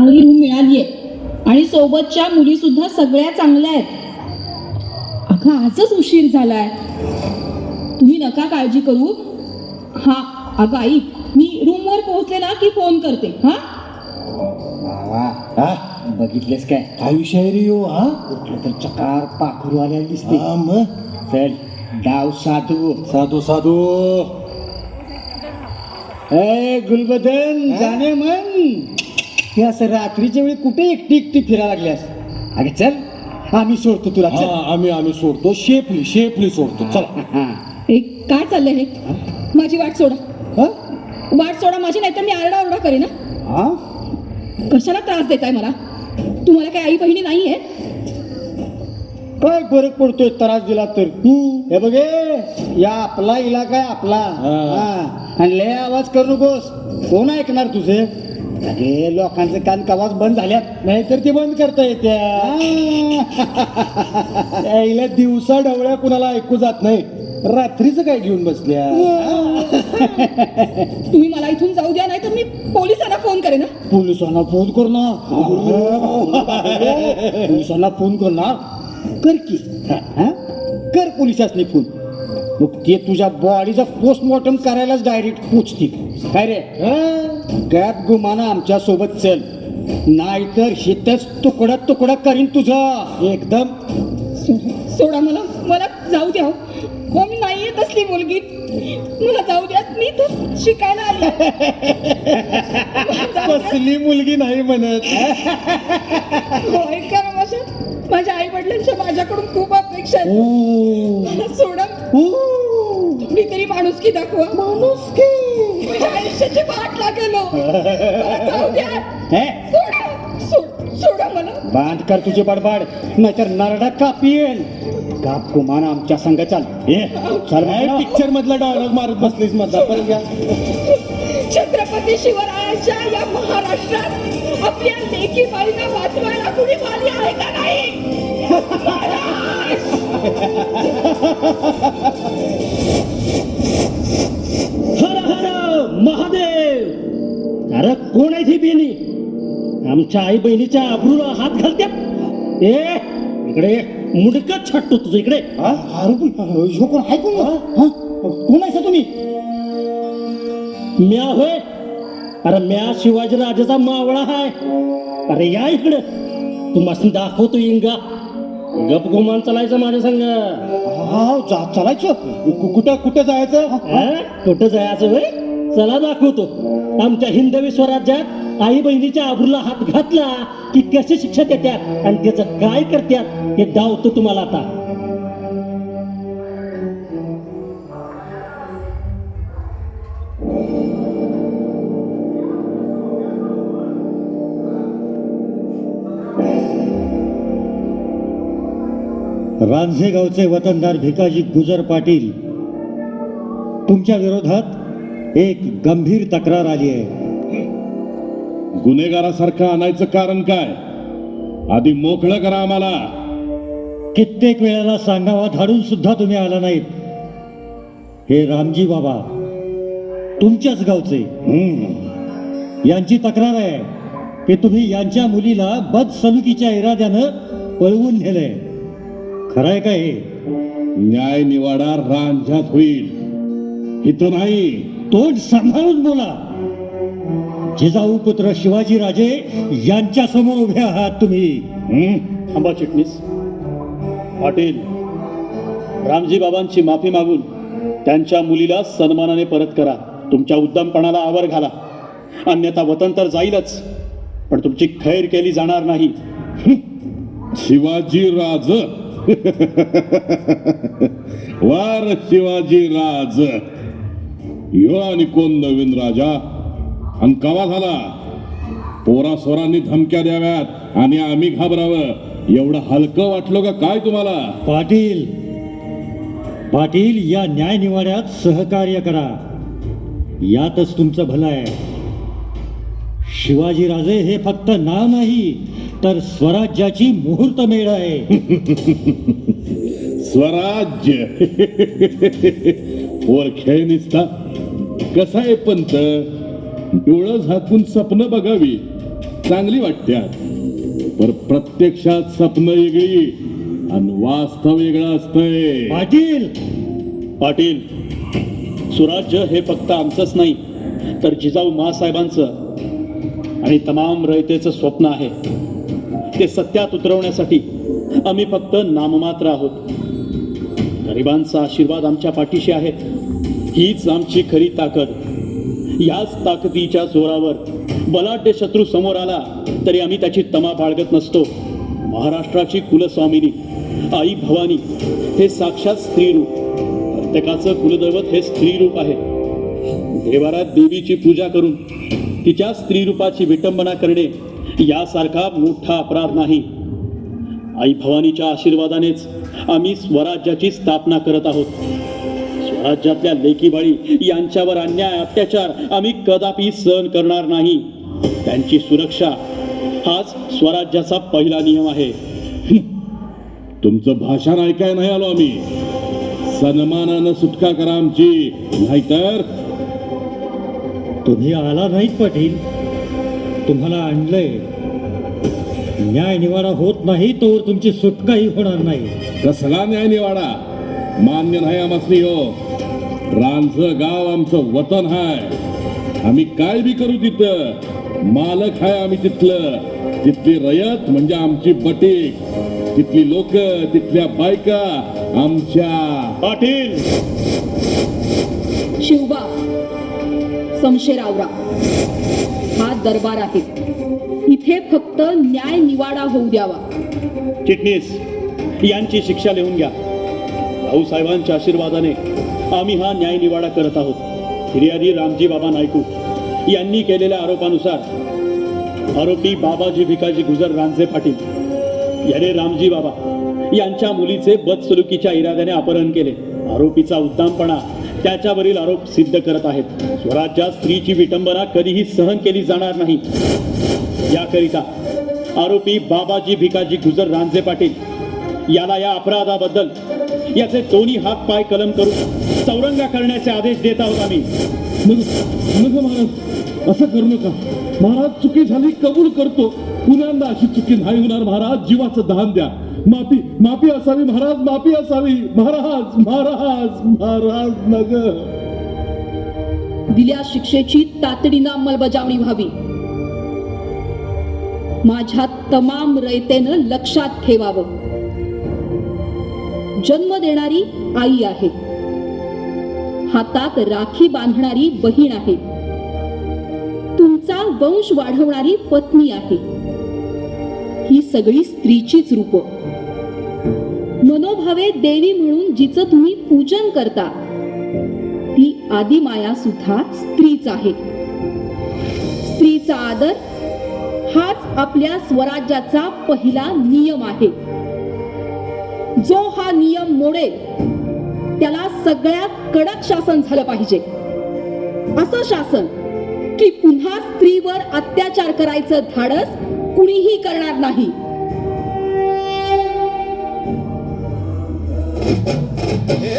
चांगली रूम मिळालीये आणि सोबतच्या मुली सुद्धा सगळ्या चांगल्या आहेत. अगं आजच उशीर झालाय. तुम्ही नका काळजी करू. हा अगं आई मी रूमवर पोहोचले ना की फोन करते हा? वा हा? बघितलेस काय? काय विषय रे यो हा? कुठलं तर चकार पाखरू आलेला दिसते. हा, मग? चल डाव साधू. साधू साधू. ए गुलबदन जाणे मन. हे असं रात्रीच्या वेळी कुठे एकटी एकटी फिरायला लागल्यास? अगे चल आम्ही सोडतो तुला चल. हा आम्ही आम्ही सोडतो. शेपली शेपली सोडतो. चला. हा. हे काय चाललंय हे? माझी वाट सोडा. हा? वाट सोडा माझी नाही तर मी आरडा ओरडा करेन ना हा? कशाला त्रास देताय मला? तुम्हाला काही आई बहिणी नाहीये काय फरक पडतोय? त्रास दिला तर. हे बघे या आपला इलाका आहे आपला. हा. हा. आणि लय आवाज करू नकोस. कोण ऐकणार तुझे? अरे लोकांचे कान कवाच बंद झाल्यात. नाहीतर ते बंद करता येत्या. यायला दिवसा डवळ्या कुणाला ऐकू जात नाही. रात्रीचं काय घेऊन बसल्या? तुम्ही मला इथून जाऊ द्या नाही तर मी पोलिसांना फोन करेन ना पोलिसांना फोन कर ना पोलिसांना फोन कर ना कर की. हा? कर पोलिसांनी फोन. मग ते तुझ्या बॉडीचा पोस्टमॉर्टम करायलाच डायरेक्ट पोचतील. काय रे? गॅप गुमाना आमच्यासोबत चल. नाहीतर हितच तुकडा तुकडा करीन तुझा. एकदम. सोडा मला. मला जाऊ द्या हो. हो मी नाहीये तसली मुलगी. मला जाऊ द्या. मी तर शिकायला आली. कसली मुलगी नाही म्हणत. हो, ना माझ्या आई वडिलांच्या माझ्याकडून खूप अपेक्षा आहेत. मला सोडा. तुम्ही तरी माणुसकी दाखवा. माणुसकी. माझ्या आयुष्याची वाट लागेलो हे. सोडा. सोड. सोडा मला. बांध कर तुझे बडबड. नाहीतर नरडा कापियेल गाप गुमान आमच्या संघ चाल. बाहेर. पिक्चर मधला डायलॉग मारत बसलीस मधला. पण घ्या छत्रपती शिवरायांच्या या महाराष्ट्रात आपल्या लेखी बाईंना वाचवायला कुणी वाली आहे का नाही? हर हर महादेव! अरे कोण आहे ती बेनी? आमच्या आई बहिणीच्या आबरूला हात घालत्यात. ए इकडे मुडकत छाटतो तुझं इकडे. हा? कोण? आहे कोण हा? कोण आहे तुम्ही? म्या होय. अरे म्या शिवाजी राजाचा मावळा हाय. अरे या इकडं. तू मस्त दाखवतो इंगा. गप गुमान चालायचं माझ्या संग. हा जा चालायचं. कु- कुठं कुठं जायचं? हा? कुठं जायचं होय? चला दाखवतो. आमच्या हिंदवी स्वराज्यात आई बहिणीच्या आबरूला हात घातला की कशी शिक्षा देत्यात आणि त्याचं काय करत्यात हे दावतो तुम्हाला आता. रांझेगावचे वतनदार भिकाजी गुजर पाटील तुमच्या विरोधात एक गंभीर तक्रार आली आहे. गुन्हेगारासारखं आणायचं कारण काय? आधी मोकळं करा आम्हाला. कित्येक वेळेला सांगावा धाडून सुद्धा तुम्ही आला नाहीत. हे रामजी बाबा तुमच्याच गावचे. यांची तक्रार आहे की तुम्ही यांच्या मुलीला बदसलुकीच्या इराद्यानं पळवून नेलंय. खरंय का हे? न्याय निवाडा रांझ्यात होईल. इथं नाही तोंड सांभाळून बोला. जिजाऊ पुत्र शिवाजी राजे यांच्या समोर उभे आहात तुम्ही? थांबा चिटणीस. पाटील रामजी बाबांची माफी मागून त्यांच्या मुलीला सन्मानाने परत करा. तुमच्या उद्दमपणाला आवर घाला. अन्यथा वतन तर जाईलच पण तुमची खैर केली जाणार नाही. शिवाजी राज वार शिवाजी राज. यो आणि कोण नवीन राजा? आणि कवा झाला? पोरा सोरांनी धमक्या द्याव्यात आणि आम्ही घाबरावं. एवढं हलकं वाटलं का काय तुम्हाला? पाटील पाटील या न्याय निवाड्यात सहकार्य करा. यातच तुमचं भलं आहे. शिवाजीराजे हे फक्त नाव नाही तर स्वराज्याची मुहूर्त मेळ आहे. स्वराज्य. वर खेळ निसता. कसा आहे पंत? डोळं झाकून स्वप्न बघावी. चांगली वाटतात पर प्रत्यक्षात स्वप्न वेगळी आणि वास्तव वेगळं असतंय. पाटील! पाटील सुराज्य हे फक्त आमचंच नाही तर जिजाऊ मासाहेबांचं आणि तमाम रयतेचं स्वप्न आहे ते सत्यात उतरवण्यासाठी आम्ही फक्त नाममात्र आहोत. गरिबांचा आशीर्वाद आमच्या पाठीशी आहे. हीच आमची खरी ताकद. याच ताकदीच्या जोरावर बलाढ्य शत्रू समोर आला तरी आम्ही त्याची तमा बाळगत नसतो. महाराष्ट्राची कुलस्वामिनी आई भवानी हे साक्षात स्त्रीरूप. प्रत्येकाचं कुलदैवत हे स्त्रीरूप आहे. देवारात देवीची पूजा करून तिच्या स्त्री रूपाची विटंबना करणे यासारखा मोठा अपराध नाही. आई भवानीच्या आशीर्वादानेच आम्ही स्वराज्याची स्थापना करत आहोत. स्वराज्यातल्या लेकीबाळी यांच्यावर अन्याय अत्याचार आम्ही कदापि सहन करणार नाही. त्यांची सुरक्षा हाच स्वराज्याचा पहिला नियम आहे. तुमचं भाषण ऐकाय नाही आलो आम्ही. सन्मानानं सुटका करा आमची. नाहीतर तुम्ही आला नाहीत पाटील. तुम्हाला आणलंय. न्याय निवाडा होत नाही तोवर तुमची सुटकाही होणार नाही. कसला न्याय निवाडा? मान्य नाही आमसनी हो रानचं गाव आमचं वतन हाय. आम्ही काय बी करू तिथं? मालक हाय आम्ही तिथलं. तिथली रयत म्हणजे आमची बटीक. तिथली लोक तिथल्या बायका आमच्या. पाटील! शिवबा समशेरावरा हा दरबार आहे. इथे फक्त न्याय निवाडा होऊ द्यावा. चिटणीस यांची शिक्षा लिहून घ्या. भाऊसाहेबांच्या आशीर्वादाने आम्ही हा न्याय निवाडा करत आहोत. फिर्यादी रामजी बाबा नायकू यांनी केलेल्या आरोपानुसार आरोपी बाबाजी भिकाजी गुजर रांझे पाटील याने रामजी बाबा यांच्या मुलीचे बदसलुकीच्या इराद्याने अपहरण केले. आरोपीचा उद्दामपणा त्याच्यावरील आरोप सिद्ध करत आहेत. स्वराज्यात स्त्रीची विटंबना कधीही सहन केली जाणार नाही. याकरिता आरोपी बाबाजी भिकाजी गुजर रांजे पाटील याला या अपराधाबद्दल याचे दोन्ही हात पाय कलम करून चौरंगा करण्याचे आदेश देत आहोत आम्ही. महाराज असं करू नका. महाराज चुकी झाली कबूल करतो. पुन्हा अशी चुकी नाही होणार महाराज. जीवाचं दान द्या. माफी माफी असावी महाराज माफी असावी. महाराज महाराज महाराज नग दिल्या शिक्षेची तातडीनं अंमलबजावणी व्हावी. माझ्या तमाम रयतेनं लक्षात ठेवावं. जन्म देणारी आई आहे. हातात राखी बांधणारी बहीण आहे. तुमचा वंश वाढवणारी पत्नी आहे. ही सगळी स्त्रीचीच रूप. मनोभावे देवी म्हणून जिचं तुम्ही पूजन करता ती आदिमाया सुद्धा स्त्रीच आहे. स्त्रीचा आदर हाच आपल्या स्वराज्याचा पहिला नियम आहे. जो हा नियम मोडेल त्याला सगळ्यात कडक शासन झालं पाहिजे. असं शासन की पुन्हा स्त्रीवर अत्याचार करायचं धाडस कुणीही करणार नाही. हे